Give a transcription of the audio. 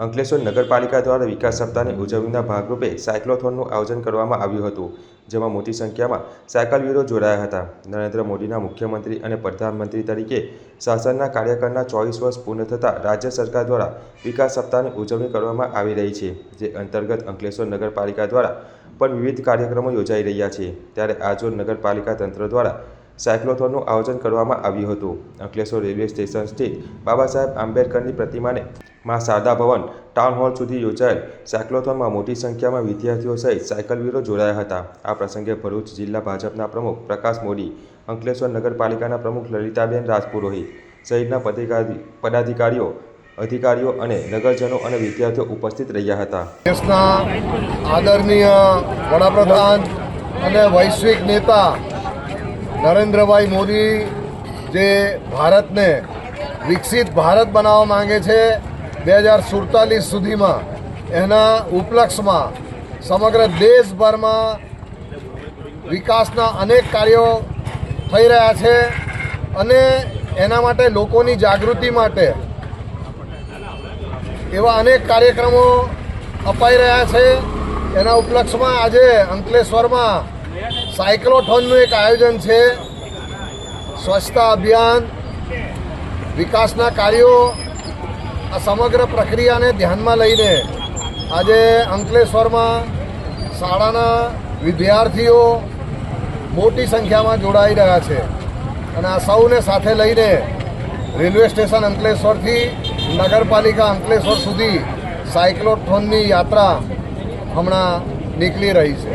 અંકલેશ્વર નગરપાલિકા દ્વારા વિકાસ સપ્તાહની ઉજવણીના ભાગરૂપે સાયક્લોથોનનું આયોજન કરવામાં આવ્યું હતું, જેમાં મોટી સંખ્યામાં સાયકલવીરો જોડાયા હતા. નરેન્દ્ર મોદીના મુખ્યમંત્રી અને પ્રધાનમંત્રી તરીકે શાસનના કાર્યકાળના ચોવીસ વર્ષ પૂર્ણ થતાં રાજ્ય સરકાર દ્વારા વિકાસ સપ્તાહની ઉજવણી કરવામાં આવી રહી છે, જે અંતર્ગત અંકલેશ્વર નગરપાલિકા દ્વારા પણ વિવિધ કાર્યક્રમો યોજાઈ રહ્યા છે. ત્યારે આજરોજ નગરપાલિકા તંત્ર દ્વારા સાયક્લોથોનનું આયોજન કરવામાં આવ્યું હતું. અંકલેશ્વર રેલવે સ્ટેશન સ્થિત બાબા સાહેબ આંબેડકરની પ્રતિમાને માં શારદા ભવન ટાઉન હોલ સુધી યોજાયેલ સાયક્લોથોનમાં મોટી સંખ્યામાં વિદ્યાર્થીઓ સહિત સાયકલવીરો જોડાયા હતા. આ પ્રસંગે ભરૂચ જિલ્લા ભાજપના પ્રમુખ પ્રકાશ મોદી, અંકલેશ્વર નગરપાલિકાના પ્રમુખ લલિતાબેન રાજપુરોહિત સહિતના પદાધિકારીઓ, અધિકારીઓ અને નગરજનો અને વિદ્યાર્થીઓ ઉપસ્થિત રહ્યા હતા. દેશના આદરણીય વડાપ્રધાન અને વૈશ્વિક નેતા નરેન્દ્રભાઈ મોદી જે ભારતને વિકસિત ભારત બનાવવા માંગે છે, બે હજાર સુડતાલીસ સુધીમાં એના ઉપલક્ષમાં સમગ્ર દેશભરમાં વિકાસના અનેક કાર્યો થઈ રહ્યા છે અને એના માટે લોકોની જાગૃતિ માટે એવા અનેક કાર્યક્રમો અપાઈ રહ્યા છે. એના ઉપલક્ષમાં આજે અંકલેશ્વરમાં સાયક્લોથોનનું એક આયોજન છે. સ્વચ્છતા અભિયાન, વિકાસના કાર્યો, આ સમગ્ર પ્રક્રિયાને ધ્યાનમાં લઈને આજે અંકલેશ્વરમાં શાળાના વિદ્યાર્થીઓ મોટી સંખ્યામાં જોડાઈ રહ્યા છે અને આ સૌને સાથે લઈને રેલવે સ્ટેશન અંકલેશ્વરથી નગરપાલિકા અંકલેશ્વર સુધી સાયક્લોથોનની યાત્રા હમણાં નીકળી રહી છે.